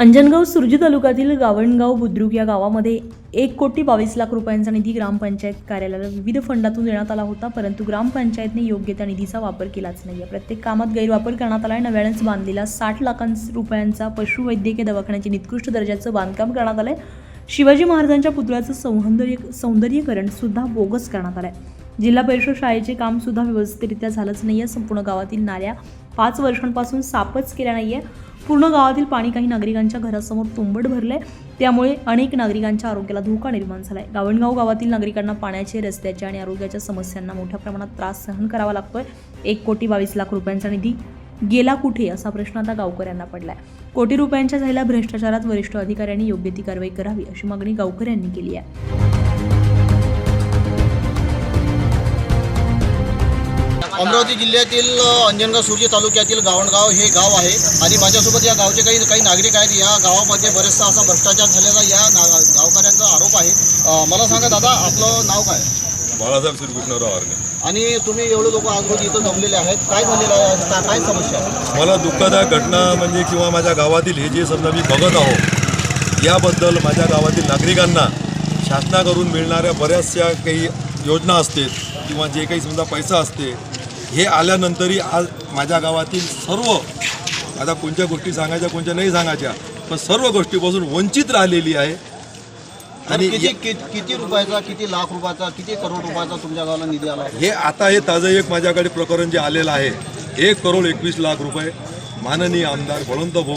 अंजनगाव सुरजी तालुक्यातील गावणगाव बुद्रुक या गावामध्ये एक कोटी बावीस लाख रुपयांचा निधी ग्रामपंचायत कार्यालयाला विविध फंडातून देण्यात आला होता परंतु ग्रामपंचायतने योग्य त्या निधीचा वापर केलाच नाही आहे प्रत्येक कामात गैरवापर करण्यात आला आहे नव्यानेच बांधलेला साठ लाखां रुपयांचा पशुवैद्यकीय दवाखान्याचे निकृष्ट दर्जाचं बांधकाम करण्यात आलं आहे शिवाजी महाराजांच्या पुतळ्याचं सौंदर्य सौंदर्यीकरण सुद्धा बोगस करण्यात आलं आहे जिल्हा परिषद शाळेचे काम सुद्धा व्यवस्थितरित्या झालंच नाही आहे संपूर्ण गावातील नाल्या पाच वर्षांपासून साफच नाही आहे पूर्ण गावातील पाणी काही नागरिकांच्या घरासमोर तुंबट आहे त्यामुळे अनेक नागरिकांच्या आरोग्याला धोका निर्माण झाला आहे गावणगाव गावातील नागरिकांना पाण्याचे रस्त्याच्या आणि आरोग्याच्या समस्यांना मोठ्या प्रमाणात त्रास सहन करावा लागतोय. एक कोटी बावीस लाख रुपयांचा निधी गेला कुठे? असा प्रश्न आता गावकऱ्यांना पडला आहे कोटी रुपयांच्या झालेल्या भ्रष्टाचारात वरिष्ठ अधिकाऱ्यांनी योग्य ती कारवाई करावी अशी मागणी गावकऱ्यांनी केली आहे. अमरावती जिल्ह्यातील अंजनगाव सुर्जी तालुक्यातील गावणगाव हे गाव आहे. आणि माझ्यासोबत या गावचे काही काही नागरिक आहेत. या गावामध्ये बरेचसा असा भ्रष्टाचार झालेला या ना गावकऱ्यांचा आरोप आहे. मला सांगा दादा आपलं नाव काय? बाळासाहेब श्रीकृष्णराव आर्णे. आणि तुम्ही एवढे लोक आज रोज इथं जमलेले आहेत. काय झालेलं आहे? काय समस्या? मला दुःखदायक घटना म्हणजे किंवा माझ्या गावातील हे जे समजा मी बघत आहो याबद्दल माझ्या गावातील नागरिकांना शासनाकडून मिळणाऱ्या बऱ्याचशा काही योजना असतात किंवा जे काही समजा पैसा असते हे आल्यानंतरही आज माझ्या गावातील सर्व आता कोणत्या गोष्टी सांगायच्या कोणत्या नाही सांगायच्या पण सर्व गोष्टीपासून वंचित राहिलेली आहे. आणि किती किती रुपयाचा किती लाख रुपयाचा किती करोड रुपयाचा तुमच्या गावाला निधी आला हे आता हे ताजं एक माझ्याकडे प्रकरण जे आलेलं आहे एक करोड एकवीस लाख रुपये माननीय आमदार बळवंत भाऊ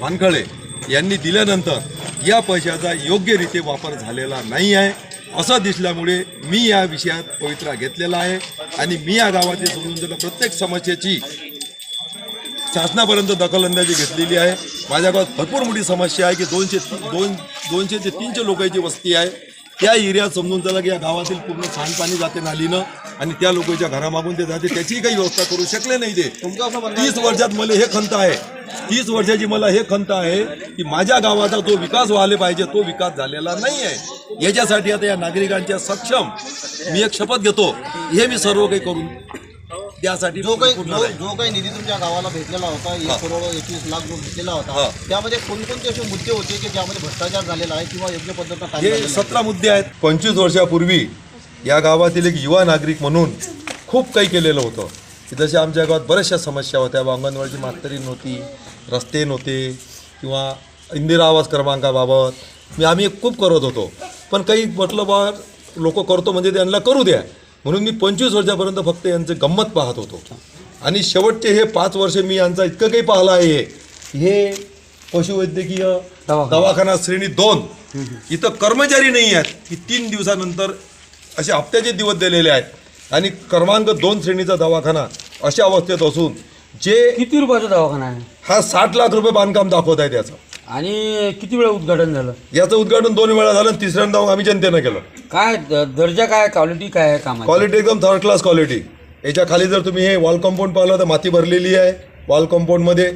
वानखळे यांनी दिल्यानंतर या पैशाचा योग्यरीते वापर झालेला नाही आहे. असं दिसल्यामुळे मी या विषयात पवित्रा घेतलेला आहे आणि मी या गावातील समजून जर प्रत्येक समस्येची शासनापर्यंत दखलंदाजी घेतलेली आहे. माझ्या गावात भरपूर मोठी समस्या आहे की दोनशे दोन दोनशे ते तीनशे लोकांची वस्ती आहे. त्या एरियात समजून चला की या गावातील पूर्ण सांडपाणी जाते नालीनं. आणि त्या लोकांच्या घरामागून ते जाते त्याचीही काही व्यवस्था करू शकले नाही ते. तीस वर्षात मला हे खंत आहे. तीस वर्षाची मला हे खंत आहे की माझ्या गावाचा जो विकास व्हायला पाहिजे तो विकास झालेला नाही आहे. याच्यासाठी आता या नागरिकांच्या सक्षम मी एक शपथ घेतो. हे मी सर्व काही करून त्यासाठी जो काही जो काही निधी तुमच्या गावाला भेटलेला होता एक करोड एकवीस लाख जो भेटलेला होता. त्यामध्ये कोणकोणते असे मुद्दे होते की ज्यामध्ये भ्रष्टाचार झालेला आहे किंवा योग्य पद्धतीनं काम हे? सतरा मुद्दे आहेत. पंचवीस वर्षापूर्वी या गावातील एक युवा नागरिक म्हणून खूप काही केलेलं होतं. की जसे आमच्या गावात बऱ्याचशा समस्या होत्या. अंगणवाडीची मास्तरी नव्हती रस्ते नव्हते किंवा इंदिरा आवास क्रमांकाबाबत. मी आम्ही खूप करत होतो. पण काही म्हटलं बा लोक करतो म्हणजे त्यांना करू द्या. म्हणून मी पंचवीस वर्षापर्यंत फक्त यांचं गंमत पाहत होतो. आणि शेवटचे हे पाच वर्ष मी यांचा इतकं काही पाहिलं आहे. हे पशुवैद्यकीय दवाखाना. श्रेणी दोन. इथं कर्मचारी नाही आहेत. की तीन दिवसानंतर असे हप्त्याचे दिवस दिलेले आहेत आणि क्रमांक दोन श्रेणीचा दवाखाना अशा अवस्थेत असून जे किती रुपयाचा दवाखाना आहे? हा साठ लाख रुपये बांधकाम दाखवत आहे त्याचं. आणि किती वेळा उद्घाटन झालं? याचं उद्घाटन दोन वेळा झालं आणि तिसऱ्यांदा मग आम्ही जनतेनं केलं. काय द- दर्जा काय क्वालिटी काय आहे कामाची? क्वालिटी एकदम थर्ड क्लास क्वालिटी याच्या खाली जर तुम्ही हे वॉल कंपाऊंड पाहिलं तर माती भरलेली आहे वॉल कंपाऊंडमध्ये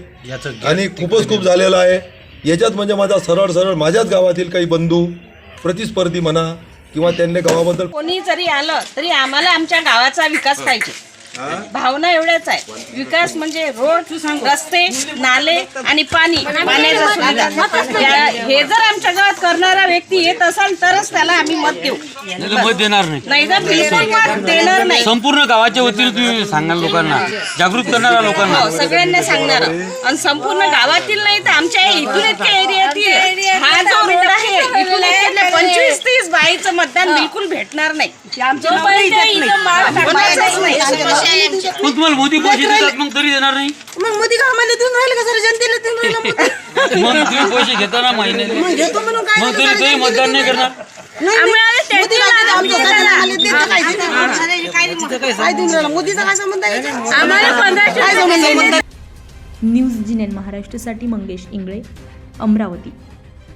आणि खूपच खूप झालेलं आहे. याच्यात म्हणजे माझा सरळ सरळ माझ्याच गावातील काही बंधू प्रतिस्पर्धी म्हणा किंवा त्यांनी गावाबद्दल कोणी जरी आलं तरी आम्हाला आमच्या गावाचा विकास पाहिजे. भावना एवढ्याच आहे विकास म्हणजे रोड रस्ते नाले आणि पाणी पाण्याचा सुविधा. या- हे जर आमच्या गावात करणारा व्यक्ती येत असेल तरच त्याला आम्ही मत देऊ. नाही तर मत देणार नाही. नाही तर बिलकुल मत देणार नाही. संपूर्ण गावाच्या वतीने तुम्ही सांगाल लोकांना. जागृत करणारा लोकांना. हो सगळ्यांना सांगणार. आणि संपूर्ण गावातील नाही तर आमच्या इथून इतक्या एरियातील हा जो रोड आहे इथून पंचवीस तीस बाईचं मतदान बिलकुल भेटणार नाही. जोपर्यंत इथं माळ टाकण्याचाच नाही. मग तुम्हाला मोदी पैसे देतात मग तरी देणार नाही? मग मोदी का आम्हाला देऊन राहिले का सर? जनतेला देऊन राहिलं मोदी? मग तुम्ही पैसे घेताना महिन्याने मग घेतो म्हणून काय मग तरी मतदान नाही करणार? न्यूज जी नाईन महाराष्ट्रासाठी मंगेश इंगळे अमरावती.